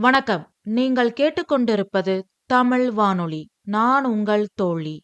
வணக்கம். நீங்கள் கேட்டுக்கொண்டிருப்பது தமிழ் வானொலி. நான் உங்கள் தோழி.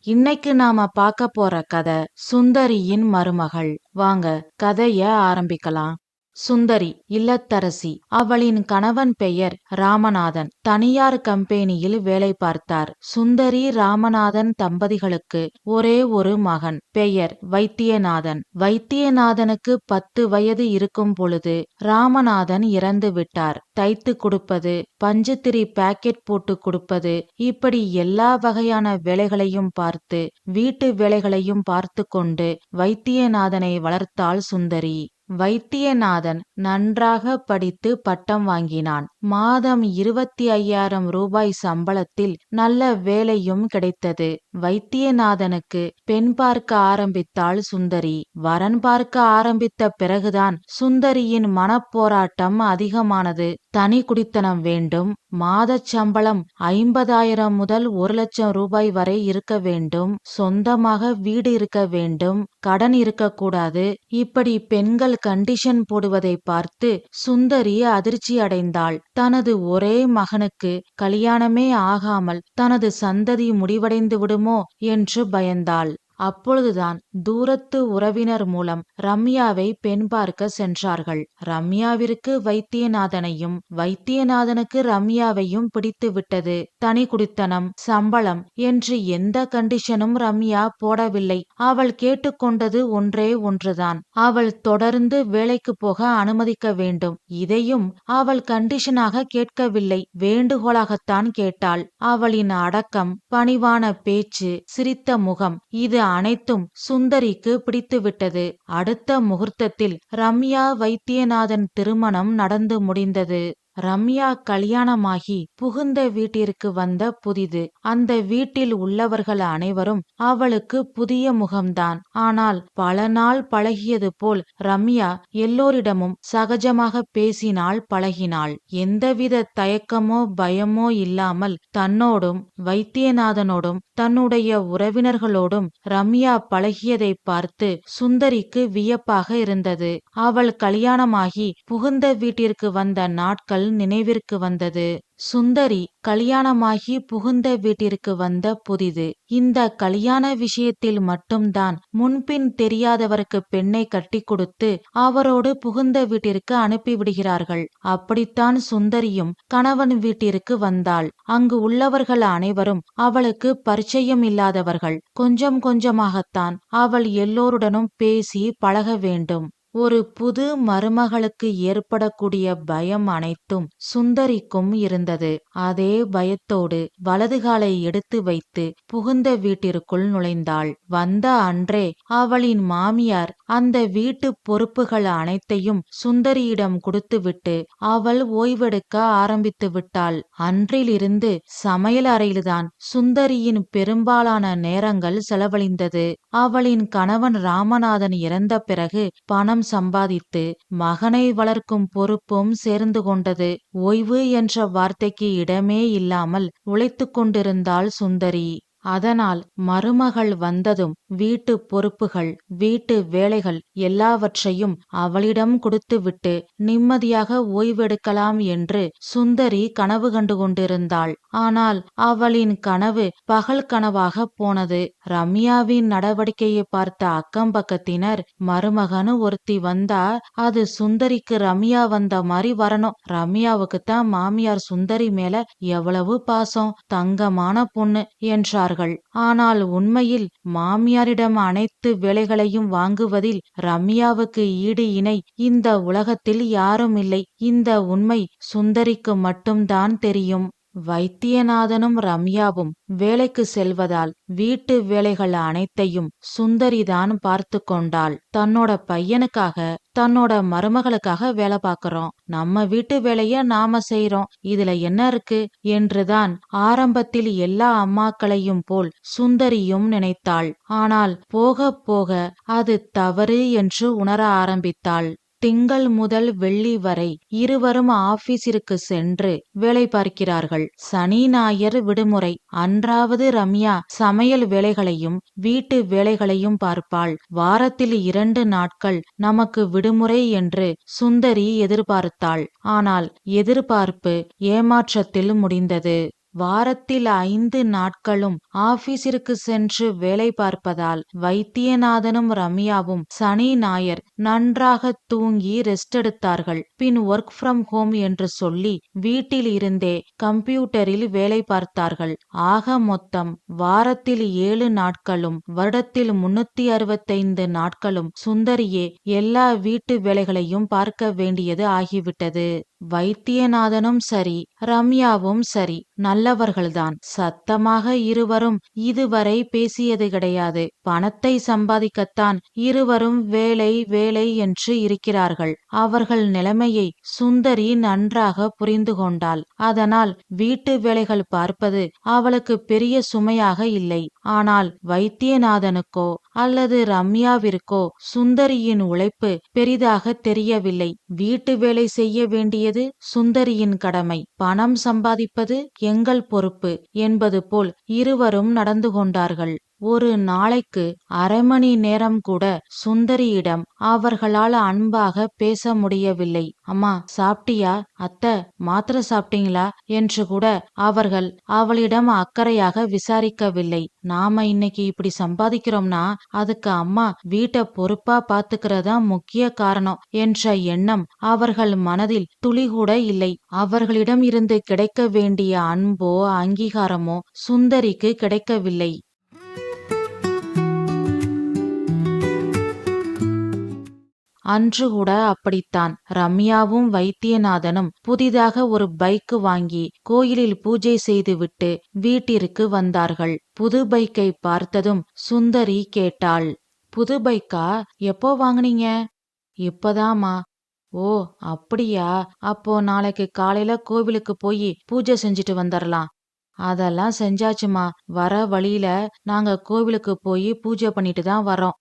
இன்னைக்கு நாம பார்க்க போற கதை சுந்தரியின் மருமகள். வாங்க கதைய ஆரம்பிக்கலாம். சுந்தரி இல்லத்தரசி. அவளின் கணவன் பெயர் ராமநாதன். தனியார் கம்பெனியில் வேலை பார்த்தார். சுந்தரி ராமநாதன் தம்பதிகளுக்கு ஒரே ஒரு மகன். பெயர் வைத்தியநாதன். வைத்தியநாதனுக்கு பத்து வயது இருக்கும் பொழுது ராமநாதன் இறந்து விட்டார். தைத்து கொடுப்பது பஞ்சுத்திரி பாக்கெட் போட்டு கொடுப்பது இப்படி எல்லா வகையான வேலைகளையும் பார்த்து வீட்டு வேலைகளையும் பார்த்து கொண்டு வைத்தியநாதனை வளர்த்தாள் சுந்தரி. வைத்தியநாதன் நன்றாக படித்து பட்டம் வாங்கினான். மாதம் இருபத்தி ஐயாயிரம் ரூபாய் சம்பளத்தில் நல்ல வேலையும் கிடைத்தது. வைத்தியநாதனுக்கு பெண் பார்க்க ஆரம்பித்தாள் சுந்தரி. வரன் பார்க்க ஆரம்பித்த பிறகுதான் சுந்தரியின் மனப்போராட்டம் அதிகமானது. தனி குடித்தனம் வேண்டும். மாதச் சம்பளம் ஐம்பதாயிரம் முதல் ஒரு லட்சம் ரூபாய் வரை இருக்க வேண்டும். சொந்தமாக வீடு இருக்க வேண்டும். கடன் இருக்கக்கூடாது. இப்படி பெண்கள் கண்டிஷன் போடுவதை பார்த்து சுந்தரி அதிர்ச்சி அடைந்தாள் தனது ஒரே மகனுக்கு கல்யாணமே ஆகாமல் தனது சந்ததி முடிவடைந்து விடுமோ என்று பயந்தாள். அப்பொழுதுதான் தூரத்து உறவினர் மூலம் ரம்யாவை பெண் பார்க்க சென்றார்கள். ரம்யாவிற்கு வைத்தியநாதனையும் வைத்தியநாதனுக்கு ரம்யாவையும் பிடித்து விட்டது. தனி குடித்தனம் சம்பளம் என்று எந்த கண்டிஷனும் ரம்யா போடவில்லை. அவள் கேட்டுக்கொண்டது ஒன்றே ஒன்றுதான். அவள் தொடர்ந்து வேலைக்கு போக அனுமதிக்க வேண்டும். இதையும் அவள் கண்டிஷனாக கேட்கவில்லை. வேண்டுகோளாகத்தான் கேட்டாள். அவளின் அடக்கம் பணிவான பேச்சு சிரித்த முகம் இது அனைத்தும் சுந்தரிக்கு பிடித்துவிட்டது. அடுத்த முகூர்த்தத்தில் ரம்யா வைத்தியநாதன் திருமணம் நடந்து முடிந்தது. ரம்யா கல்யாணமாகி புகுந்த வீட்டிற்கு வந்த புதிது. அந்த வீட்டில் உள்ளவர்கள் அனைவரும் அவளுக்கு புதிய முகம்தான். ஆனால் பல நாள் பழகியது போல் ரம்யா எல்லோரிடமும் சகஜமாக பேசினாள் பழகினாள். எந்தவித தயக்கமோ பயமோ இல்லாமல் தன்னோடும் வைத்தியநாதனோடும் தன்னுடைய உறவினர்களோடும் ரம்யா பழகியதை பார்த்து சுந்தரிக்கு வியப்பாக இருந்தது. அவள் கல்யாணமாகி புகுந்த வீட்டிற்கு வந்த நாட்கள் நினைவிற்கு வந்தது. சுந்தரி கல்யாணமாகி புகுந்த வீட்டிற்கு வந்த புதிது. இந்த கல்யாண விஷயத்தில் மட்டும்தான் முன்பின் தெரியாதவருக்கு பெண்ணை கட்டி கொடுத்து அவரோடு புகுந்த வீட்டிற்கு அனுப்பிவிடுகிறார்கள் அப்படித்தான் சுந்தரியும் கணவன் வீட்டிற்கு வந்தாள். அங்கு உள்ளவர்கள் அனைவரும் அவளுக்கு பரிச்சயம் இல்லாதவர்கள். கொஞ்சம் கொஞ்சமாகத்தான் அவள் எல்லோருடனும் பேசி பழக வேண்டும். ஒரு புது மருமகளுக்கு ஏற்படக்கூடிய பயம் அனைத்தும் சுந்தரிக்கும் இருந்தது. அதே பயத்தோடு வலதுகாலை எடுத்து வைத்து புகுந்த வீட்டிற்குள் நுழைந்தாள். வந்த அன்றே அவளின் மாமியார் அந்த வீட்டு பொறுப்புகள் அனைத்தையும் சுந்தரியிடம் கொடுத்துவிட்டு அவள் ஓய்வெடுக்க ஆரம்பித்து விட்டாள். அன்றிலிருந்து சமையல் அறையில்தான் சுந்தரியின் பெரும்பாலான நேரங்கள் செலவழிந்தது. அவளின் கணவன் ராமநாதன் இறந்த பிறகு பணம் சம்பாதித்து மகனை வளர்க்கும் பொறுப்பும் சேர்ந்து கொண்டது. ஓய்வு என்ற வார்த்தைக்கு இடமே இல்லாமல் உழைத்து கொண்டிருந்தாள் சுந்தரி. அதனால் மருமகள் வந்ததும் வீட்டு பொறுப்புகள் வீட்டு வேலைகள் எல்லாவற்றையும் அவளிடம் கொடுத்துவிட்டு நிம்மதியாக ஓய்வெடுக்கலாம் என்று சுந்தரி கனவு கண்டு கொண்டிருந்தாள். ஆனால் அவளின் கனவு பகல் கனவாக போனது. ரம்யாவின் நடவடிக்கையை பார்த்த அக்கம் பக்கத்தினர் மருமகனு ஒருத்தி வந்தா அது சுந்தரிக்கு ரம்யா வந்த மாதிரி வரணும். ரம்யாவுக்கு தான் மாமியார் சுந்தரி மேல எவ்வளவு பாசம் தங்கமான பொண்ணு என்றார்கள். ஆனால் உண்மையில் மாமியாரிடம் அனைத்து வேலைகளையும் வாங்குவதில் ரம்யாவுக்கு ஈடு இணை இந்த உலகத்தில் யாரும் இல்லை. இந்த உண்மை சுந்தரிக்கு மட்டும்தான் தெரியும். வைத்தியநாதனும் ரம்யாவும் வேலைக்கு செல்வதால் வீட்டு வேலைகள் அனைத்தையும் சுந்தரிதான் பார்த்து கொண்டாள். தன்னோட பையனுக்காக தன்னோட மருமகளுக்காக வேலை பார்க்கறோம். நம்ம வீட்டு வேலைய நாம செய்யறோம் இதுல என்ன இருக்கு? என்றுதான் ஆரம்பத்தில் எல்லா அம்மாக்களையும் போல் சுந்தரியும் நினைத்தாள். ஆனால் போக போக அது தவறு என்று உணர ஆரம்பித்தாள். திங்கள் முதல் வெள்ளி வரை இருவரும் ஆபீஸிற்கு சென்று வேலை பார்க்கிறார்கள். சனி ஞாயிறு விடுமுறை. அன்றாவது ரம்யா சமையல் வேலைகளையும் வீட்டு வேலைகளையும் பார்ப்பாள். வாரத்தில் இரண்டு நாட்கள் நமக்கு விடுமுறை என்று சுந்தரி எதிர்பார்த்தாள். ஆனால் எதிர்பார்ப்பு ஏமாற்றத்தில் முடிந்தது. வாரத்தில் ஐந்து நாட்களும் ஆபீஸிற்கு சென்று வேலை பார்ப்பதால் வைத்தியநாதனும் ரம்யாவும் சனி ஞாயர் நன்றாக தூங்கி ரெஸ்ட் எடுத்தார்கள். பின் ஒர்க் ஃப்ரம் ஹோம் என்று சொல்லி வீட்டில் இருந்தே கம்ப்யூட்டரில் வேலை பார்த்தார்கள். ஆக மொத்தம் வாரத்தில் ஏழு நாட்களும் வருடத்தில் முன்னூத்தி அறுபத்தைந்து நாட்களும் சுந்தரியே எல்லா வீட்டு வேலைகளையும் பார்க்க வேண்டியது ஆகிவிட்டது. வைத்தியநாதனும் சரி ரம்யாவும் சரி நல்லவர்கள்தான். சத்தமாக இருவரும் இதுவரை பேசியது கிடையாது. பணத்தை சம்பாதிக்கத்தான் இருவரும் வேலை வேலை என்று இருக்கிறார்கள். அவர்கள் நிலைமையை சுந்தரி நன்றாக புரிந்து கொண்டாள். அதனால் வீட்டு வேலைகள் பார்ப்பது அவளுக்கு பெரிய சுமையாக இல்லை. ஆனால் வைத்தியநாதனுக்கோ அல்லது ரம்யாவிற்கோ சுந்தரியின் உழைப்பு பெரிதாக தெரியவில்லை. வீட்டு வேலை செய்ய வேண்டியது சுந்தரியின் கடமை. பணம் சம்பாதிப்பது எங்கள் பொறுப்பு என்பது போல் இருவரும் நடந்து கொண்டார்கள். ஒரு நாளைக்கு அரை மணி நேரம் கூட சுந்தரியிடம் அவர்களால் அன்பாக பேச முடியவில்லை. அம்மா சாப்பிட்டியா? அத்தை மாத்திரை சாப்பிட்டீங்களா? என்று கூட அவர்கள் அவளிடம் அக்கறையாக விசாரிக்கவில்லை. நாம இன்னைக்கு இப்படி சம்பாதிக்கிறோம்னா அதுக்கு அம்மா வீட்டை பொறுப்பா பாத்துக்கிறதா முக்கிய காரணம் என்ற எண்ணம் அவர்கள் மனதில் துளி கூட இல்லை. அவர்களிடம் இருந்து கிடைக்க வேண்டிய அன்போ அங்கீகாரமோ சுந்தரிக்கு கிடைக்கவில்லை. அன்று கூட அப்படித்தான். ரம்யாவும் வைத்தியநாதனும் புதிதாக ஒரு பைக்கு வாங்கி கோயிலில் பூஜை செய்துவிட்டு வீட்டிற்கு வந்தார்கள். புது பைக்கை பார்த்ததும் சுந்தரி கேட்டாள் புது பைக்கா? எப்போ வாங்குனீங்க? இப்பதாமா ஓ அப்படியா? அப்போ நாளைக்கு காலையில கோவிலுக்கு போய் பூஜை செஞ்சுட்டு வந்துடலாம் அதெல்லாம் செஞ்சாச்சுமா. வர வழியில நாங்க கோவிலுக்கு போய் பூஜை பண்ணிட்டு தான் வரோம்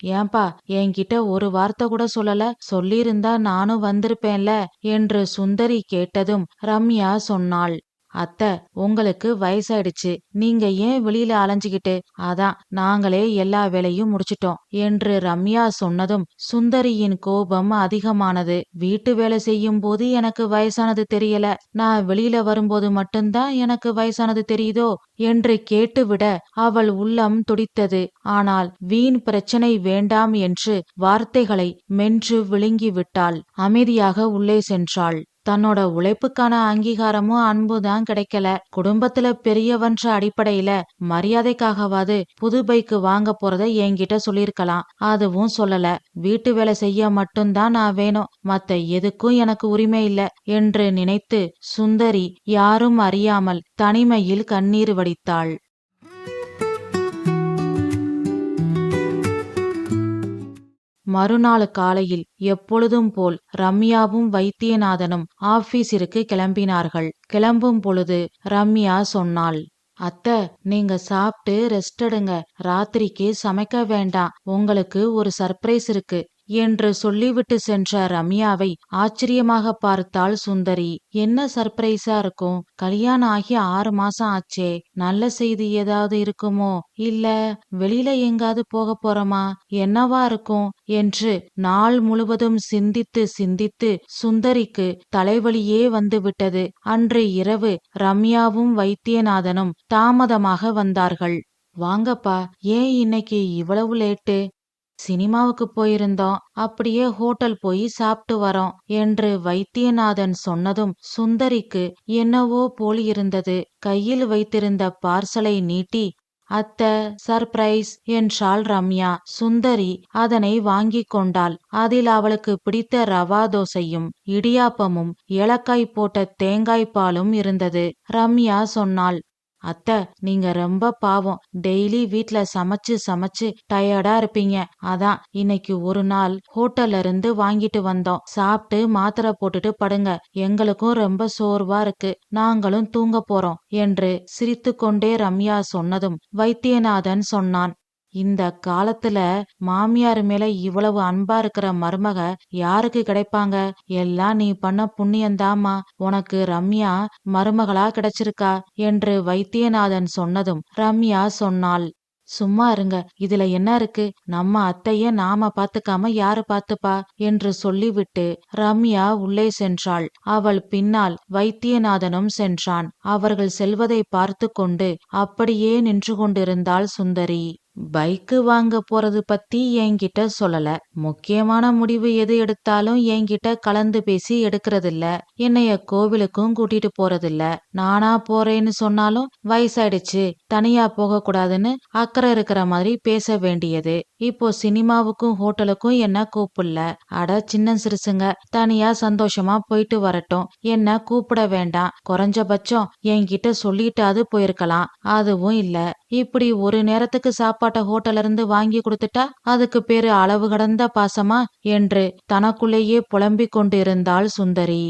ஏன்பா என்கிட்ட ஒரு வார்த்தை கூட சொல்லல. சொல்லியிருந்தா நானும் வந்திருப்பேன்ல என்று சுந்தரி கேட்டதும் ரம்யா சொன்னாள். அத்த உங்களுக்கு வயசாயிடுச்சு. நீங்க ஏன் வெளியில அலைஞ்சுகிட்டு அதான் நாங்களே எல்லா வேலையும் முடிச்சிட்டோம் என்று ரம்யா சொன்னதும் சுந்தரியின் கோபம் அதிகமானது. வீட்டு வேலை செய்யும் போது எனக்கு வயசானது தெரியல. நான் வெளியில வரும்போது மட்டும்தான் எனக்கு வயசானது தெரியுதோ என்று கேட்டுவிட அவள் உள்ளம் துடித்தது. ஆனால் வீண் பிரச்சனை வேண்டாம் என்று வார்த்தைகளை மென்று விழுங்கிவிட்டாள். அமைதியாக உள்ளே சென்றாள். தன்னோட உழைப்புக்கான அங்கீகாரமும் அன்புதான் கிடைக்கல. குடும்பத்துல பெரியவன்ற அடிப்படையில மரியாதைக்காகவாது புது பைக்கு வாங்க போறத என்கிட்ட சொல்லிருக்கலாம் அதுவும் சொல்லல. வீட்டு வேலை செய்ய மட்டும்தான் நான் வேணும். மத்த எதுக்கும் எனக்கு உரிமை இல்ல என்று நினைத்து சுந்தரி யாரும் அறியாமல் தனிமையில் கண்ணீர் வடித்தாள். மறுநாள் காலையில் எப்பொழுதும் போல் ரம்யாவும் வைத்தியநாதனும் ஆபீஸிற்கு கிளம்பினார்கள். கிளம்பும் பொழுது ரம்யா சொன்னாள் அத்த நீங்க சாப்பிட்டு ரெஸ்ட் எடுங்க. ராத்திரிக்கு சமைக்க வேண்டாம். உங்களுக்கு ஒரு சர்ப்ரைஸ் இருக்கு. என்று சொல்லிவிட்டு சென்ற ரம்யாவை ஆச்சரியமாக பார்த்தாள் சுந்தரி. என்ன சர்ப்ரைஸா இருக்கும்? கல்யாணம் ஆகி ஆறு மாசம் ஆச்சே. நல்ல செய்தி ஏதாவது இருக்குமோ? இல்ல வெளியில எங்காவது போக போறோமா? என்னவா இருக்கும்? என்று நாள் முழுவதும் சிந்தித்து சிந்தித்து சுந்தரிக்கு தலைவலியே வந்து விட்டது. அன்று இரவு ரம்யாவும் வைத்தியநாதனும் தாமதமாக வந்தார்கள். வாங்கப்பா ஏன் இன்னைக்கு இவ்வளவு லேட்டு? சினிமாவுக்கு போயிருந்தோம். அப்படியே ஹோட்டல் போய் சாப்பிட்டு வரோம் என்று வைத்தியநாதன் சொன்னதும் சுந்தரிக்கு என்னவோ போலியிருந்தது கையில் வைத்திருந்த பார்சலை நீட்டி அத்த சர்ப்ரைஸ் என்றாள் ரம்யா. சுந்தரி அதனை வாங்கிக் கொண்டாள். அதில் அவளுக்கு பிடித்த ரவா தோசையும் இடியாப்பமும் ஏலக்காய் போட்ட தேங்காய் பாலும் இருந்தது. ரம்யா சொன்னாள் அத்த நீங்க ரொம்ப பாவம். டெய்லி வீட்ல சமைச்சு சமைச்சு டயர்டா இருப்பீங்க. அதான் இன்னைக்கு ஒரு நாள் ஹோட்டல்ல இருந்து வாங்கிட்டு வந்தோம். சாப்பிட்டு மாத்திரை போட்டுட்டு படுங்க. எங்களுக்கும் ரொம்ப சோர்வா இருக்கு. நாங்களும் தூங்க போறோம் என்று சிரித்து கொண்டே ரம்யா சொன்னதும் வைத்தியநாதன் சொன்னான். இந்த காலத்துல மாமியார் மேல இவ்வளவு அன்பா இருக்கிற மருமக யாருக்கு கிடைப்பாங்க? எல்லாம் நீ பண்ண புண்ணியந்தாம்மா. உனக்கு ரம்யா மருமகளா கிடைச்சிருக்கா? என்று வைத்தியநாதன் சொன்னதும் ரம்யா சொன்னாள். சும்மா இருங்க. இதுல என்ன இருக்கு? நம்ம அத்தைய நாம பாத்துக்காம யாரு பாத்துப்பா? என்று சொல்லிவிட்டு ரம்யா உள்ளே சென்றாள். அவள் பின்னால் வைத்தியநாதனும் சென்றான். அவர்கள் செல்வதை பார்த்து கொண்டு அப்படியே நின்று கொண்டிருந்தாள் சுந்தரி. பைக்கு வாங்க போறது பத்தி என்கிட்ட சொல்லல. முக்கியமான முடிவு எது எடுத்தாலும் என்கிட்ட கலந்து பேசி எடுக்கறதில்ல. என்னைய கோவிலுக்கும் கூட்டிட்டு போறதில்ல. நானா போறேன்னு சொன்னாலும் வயசாயிடுச்சு. தனியா போக கூடாதுன்னு அக்கறை இருக்கிற மாதிரி பேச வேண்டியது. இப்போ சினிமாவுக்கும் ஹோட்டலுக்கும் என்ன கூப்பிடல அட சின்ன சிறுசுங்க தனியா சந்தோஷமா போயிட்டு வரட்டும். என்ன கூப்பிட வேண்டாம். குறைஞ்சபட்சம் என்கிட்ட சொல்லிட்டாவது போயிருக்கலாம். அதுவும் இல்ல. இப்படி ஒரு நேரத்துக்கு சாப்பாட்டை ஹோட்டல்ல இருந்து வாங்கி கொடுத்துட்டா அதுக்கு பேரு அளவு கடந்த பாசமா? என்று தனக்குள்ளேயே புலம்பிக் கொண்டிருந்தாள் சுந்தரி.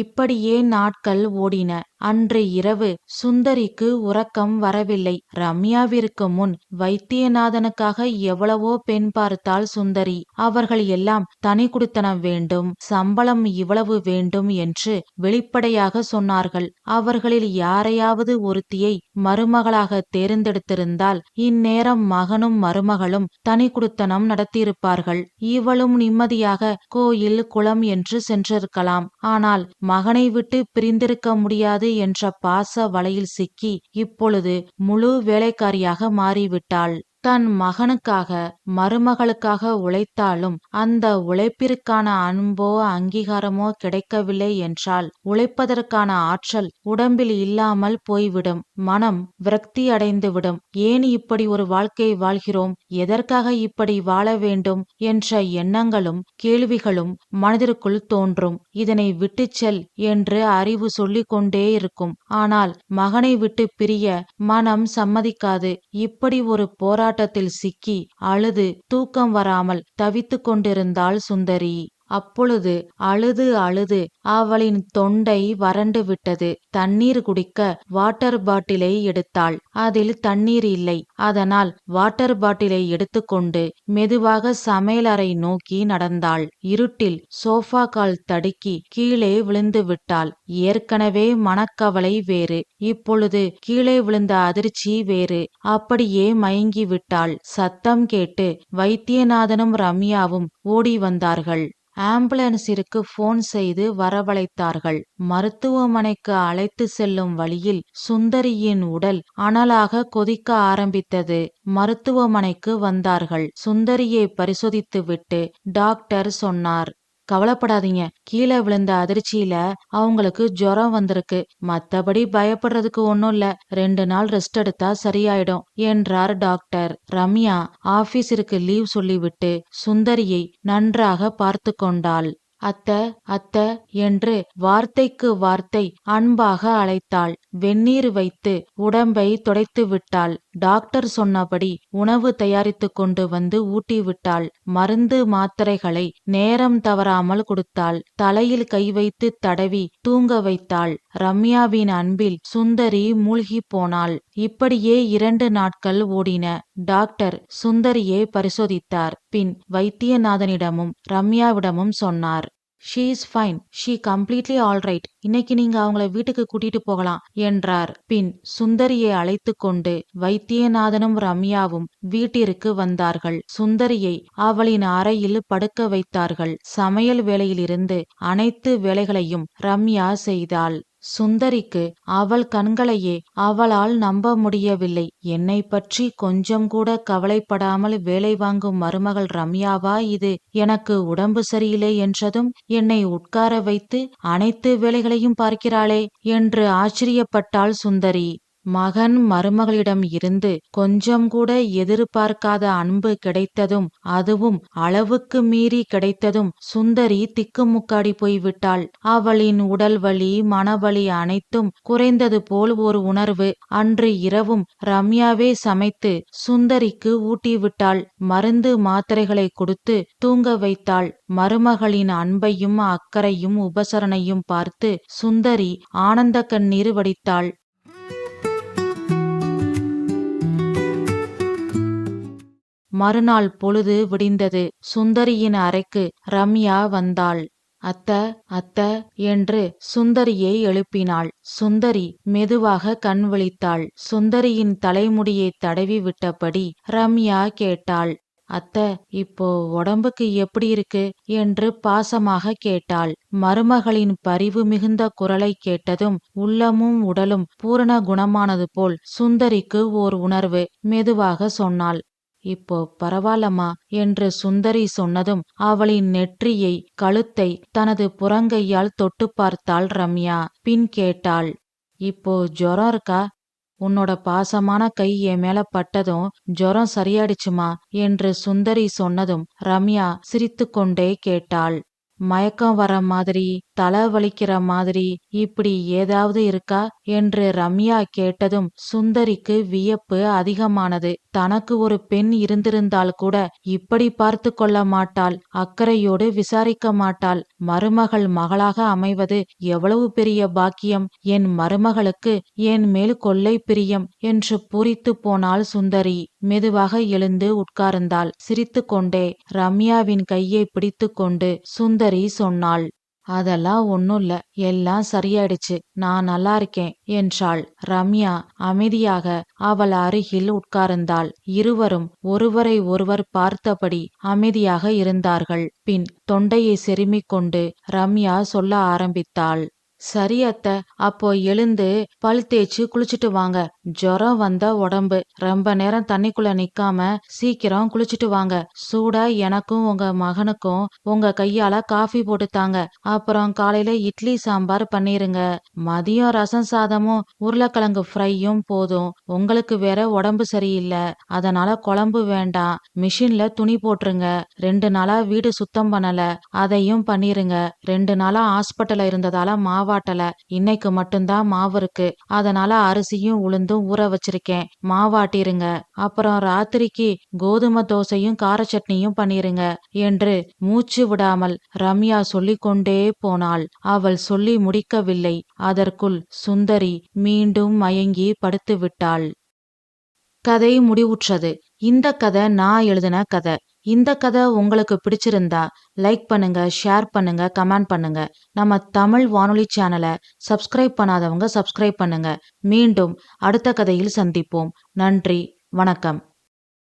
இப்படியே நாட்கள் ஓடின. அன்று இரவு சுந்தரிக்கு உறக்கம் வரவில்லை. ரம்யாவிற்கு முன் வைத்தியநாதனுக்காக எவ்வளவோ பெண் பார்த்தாள் சுந்தரி. அவர்கள் எல்லாம் தனி குடித்தனம் வேண்டும் சம்பளம் இவ்வளவு வேண்டும் என்று வெளிப்படையாக சொன்னார்கள். அவர்களில் யாரையாவது ஒருத்தியை மருமகளாக தேர்ந்தெடுத்திருந்தால் இந்நேரம் மகனும் மருமகளும் தனி குடித்தனம் நடத்தியிருப்பார்கள். இவளும் நிம்மதியாக கோயில் குளம் என்று சென்றிருக்கலாம். ஆனால் மகனை விட்டு பிரிந்திருக்க முடியாது என்ற பாச வலையில் சிக்கி இப்பொழுது முழு வேலைக்காரியாக மாறிவிட்டாள். தன் மகனுக்காக மருமகளுக்காக உழைத்தாலும் அந்த உழைப்பிற்கான அன்போ அங்கீகாரமோ கிடைக்கவில்லை என்றால் உழைப்பதற்கான ஆற்றல் உடம்பில் இல்லாமல் போய்விடும். மனம் விரக்தி அடைந்துவிடும். ஏன் இப்படி ஒரு வாழ்க்கை வாழ்கிறோம்? எதற்காக இப்படி வாழ வேண்டும்? என்ற எண்ணங்களும் கேள்விகளும் மனதிற்குள் தோன்றும். இதனை விட்டு செல் என்று அறிவு சொல்லிக் கொண்டே இருக்கும். ஆனால் மகனை விட்டு பிரிய மனம் சம்மதிக்காது. இப்படி ஒரு போராட்டத்தில் சிக்கி அழுது தூக்கம் வராமல் தவித்துக் கொண்டிருந்தாள் சுந்தரி. அப்பொழுது அழுது அழுது அவளின் தொண்டை வறண்டு விட்டது. தண்ணீர் குடிக்க வாட்டர் பாட்டிலை எடுத்தாள். அதில் தண்ணீர் இல்லை. அதனால் வாட்டர் பாட்டிலை எடுத்துக்கொண்டு மெதுவாக சமையலறை நோக்கி நடந்தாள். இருட்டில் சோஃபா கால் தடுக்கி கீழே விழுந்து விட்டாள். ஏற்கனவே மனக்கவலை வேறு. இப்பொழுது கீழே விழுந்த அதிர்ச்சி வேறு. அப்படியே மயங்கி விட்டாள். சத்தம் கேட்டு வைத்தியநாதனும் ரம்யாவும் ஓடி வந்தார்கள். ஆம்புலன்ஸிற்கு போன் செய்து வரவழைத்தார்கள். மருத்துவமனைக்கு அழைத்து செல்லும் வழியில் சுந்தரியின் உடல் அனலாக கொதிக்க ஆரம்பித்தது. மருத்துவமனைக்கு வந்தார்கள். சுந்தரியை பரிசோதித்துவிட்டு டாக்டர் சொன்னார் கவலைப்படாதீங்க. கீழே விழுந்த அதிர்ச்சியில அவங்களுக்கு ஜுரம் வந்திருக்கு. மத்தபடி பயப்படுறதுக்கு ஒன்னும் இல்ல. ரெண்டு நாள் ரெஸ்ட் எடுத்தா சரியாயிடும் என்றார் டாக்டர். ரம்யா ஆபீஸிற்கு லீவ் சொல்லிவிட்டு சுந்தரியை நன்றாக பார்த்து கொண்டாள். அத்த அத்த என்று வார்த்தைக்கு வார்த்தை அன்பாக அழைத்தாள். வெந்நீர் வைத்து உடம்பை துடைத்து விட்டாள். டாக்டர் சொன்னபடி உணவு தயாரித்து கொண்டு வந்து ஊட்டி விட்டாள். மருந்து மாத்திரைகளை நேரம் தவறாமல் கொடுத்தாள். தலையில் கை வைத்து தடவி தூங்க வைத்தாள். ரம்யாவின் அன்பில் சுந்தரி மூழ்கி போனாள். இப்படியே இரண்டு நாட்கள் ஓடின. டாக்டர் சுந்தரியை பரிசோதித்தார். பின் வைத்தியநாதனிடமும் ரம்யாவிடமும் சொன்னார். She is fine she completely alright இன்னைக்கு நீங்க அவங்கள வீட்டுக்கு கூட்டிட்டு போகலாம் என்றார். பின் சுந்தரியை அழைத்து கொண்டு வைத்தியநாதனும் ரம்யாவும் வீட்டிற்கு வந்தார்கள். சுந்தரியை அவளின் அறையில் படுக்க வைத்தார்கள். சமையல் வேலையிலிருந்து அனைத்து வேலைகளையும் ரம்யா செய்தாள். சுந்தரிக்கு அவள் கண்களையே அவளால் நம்ப முடியவில்லை. என்னை பற்றி கொஞ்சம் கூட கவலைப்படாமல் வேலை வாங்கும் மருமகள் ரம்யாவா இது? எனக்கு உடம்பு சரியில்லை என்றதும் என்னை உட்கார வைத்து அனைத்து வேலைகளையும் பார்க்கிறாளே என்று ஆச்சரியப்பட்டாள் சுந்தரி. மகன் மருமகளிடம் இருந்து கொஞ்சம் கூட எதிர்பார்க்காத அன்பு கிடைத்ததும் அதுவும் அளவுக்கு மீறி கிடைத்ததும் சுந்தரி திக்குமுக்காடி போய்விட்டாள் அவளின் உடல் வலி மனவலி அனைத்தும் குறைந்தது போல் ஒரு உணர்வு அன்று இரவும் ரம்யாவே சமைத்து சுந்தரிக்கு ஊட்டிவிட்டாள் மருந்து மாத்திரைகளை கொடுத்து தூங்க வைத்தாள். மருமகளின் அன்பையும் அக்கறையும் உபசரணையும் பார்த்து சுந்தரி ஆனந்த கண்ணீர் வடித்தாள். மறுநாள் பொழுது விடிந்தது. சுந்தரியின் அறைக்கு ரம்யா வந்தாள். அத்த அத்த என்று சுந்தரியை எழுப்பினாள். சுந்தரி மெதுவாக கண் விழித்தாள். சுந்தரியின் தலைமுடியை தடவி விட்டபடி ரம்யா கேட்டாள். அத்த இப்போ உடம்புக்கு எப்படி இருக்கு? என்று பாசமாக கேட்டாள். மருமகளின் பரிவு மிகுந்த குரலை கேட்டதும் உள்ளமும் உடலும் பூரண குணமானது போல் சுந்தரிக்கு ஓர் உணர்வு மெதுவாக சொன்னாள். இப்போ பரவாயில்லம்மா என்று சுந்தரி சொன்னதும் அவளின் நெற்றியை கழுத்தை தனது புறங்கையால் தொட்டு பார்த்தாள் ரம்யா. பின் கேட்டாள் இப்போ ஜுரம் இருக்கா? உன்னோட பாசமான கை என் மேல பட்டதும் ஜுரம் சரியாயிடுச்சுமா? என்று சுந்தரி சொன்னதும் ரம்யா சிரித்துக்கொண்டே கேட்டாள். மயக்கம் வர மாதிரி தலை வலிக்கிற மாதிரி இப்படி ஏதாவது இருக்கா? என்று ரம்யா கேட்டதும் சுந்தரிக்கு வியப்பு அதிகமானது. தனக்கு ஒரு பெண் இருந்திருந்தால் கூட இப்படி பார்த்து கொள்ள மாட்டாள் அக்கறையோடு விசாரிக்க மாட்டாள். மருமகள் மகளாக அமைவது எவ்வளவு பெரிய பாக்கியம்? என் மருமகளுக்கு என் மேல் கொள்ளை பிரியம் என்று பூரித்து போனாள் சுந்தரி. மெதுவாக எழுந்து உட்கார்ந்தாள். சிரித்துக்கொண்டே ரம்யாவின் கையை பிடித்து கொண்டு சுந்தரி சொன்னாள். அதெல்லாம் ஒண்ணுல்ல எல்லாம் சரியாயிடுச்சு. நான் நல்லா இருக்கேன் என்றாள். ரம்யா அமைதியாக அவள் அருகில் உட்கார்ந்தாள். இருவரும் ஒருவரை ஒருவர் பார்த்தபடி அமைதியாக இருந்தார்கள். பின் தொண்டையை செருமிக் கொண்டு ரம்யா சொல்ல ஆரம்பித்தாள். சரி அத்த அப்போ எழுந்து பல் தேய்ச்சு குளிச்சுட்டு வாங்க. ஜுரம் வந்த உடம்பு. ரொம்ப நேரம் தண்ணிக்குள்ள நிக்காம சீக்கிரம் குளிச்சுட்டு வாங்க. சூடா எனக்கும் உங்க மகனுக்கும் உங்க கையால காஃபி போட்டு தாங்க. அப்புறம் காலையில இட்லி சாம்பார் பண்ணிருங்க. மதியம் ரசம் சாதமும் உருளைக்கிழங்கு ஃப்ரையும் போதும். உங்களுக்கு வேற உடம்பு சரியில்லை. அதனால குழம்பு வேண்டாம். மிஷின்ல துணி போட்டுருங்க. ரெண்டு நாளா வீடு சுத்தம் பண்ணல. அதையும் பண்ணிருங்க. ரெண்டு நாளா ஹாஸ்பிட்டல்ல இருந்ததால மாவா மாவாட்டல இன்னைக்கு மட்டும்தான் மாவு இருக்கு. அதனால அரிசியும் உளுந்தும் ஊற வச்சிருக்கேன். மாவாட்டிருங்க அப்புறம் ராத்திரிக்கு கோதுமை தோசையும் கார சட்னியும் பண்ணிருங்க. என்று மூச்சு விடாமல் ரம்யா சொல்லிக்கொண்டே போனாள். அவள் சொல்லி முடிக்கவில்லை. அதற்குள் சுந்தரி மீண்டும் மயங்கி படுத்து விட்டாள். கதை முடிவுற்றது. இந்த கதை நான் எழுதின கதை. இந்த கதை உங்களுக்கு பிடிச்சிருந்தா லைக் பண்ணுங்க ஷேர் பண்ணுங்க கமெண்ட் பண்ணுங்க. நம்ம தமிழ் வானொலி சேனலை சப்ஸ்கிரைப் பண்ணாதவங்க சப்ஸ்கிரைப் பண்ணுங்க. மீண்டும் அடுத்த கதையில் சந்திப்போம். நன்றி வணக்கம்.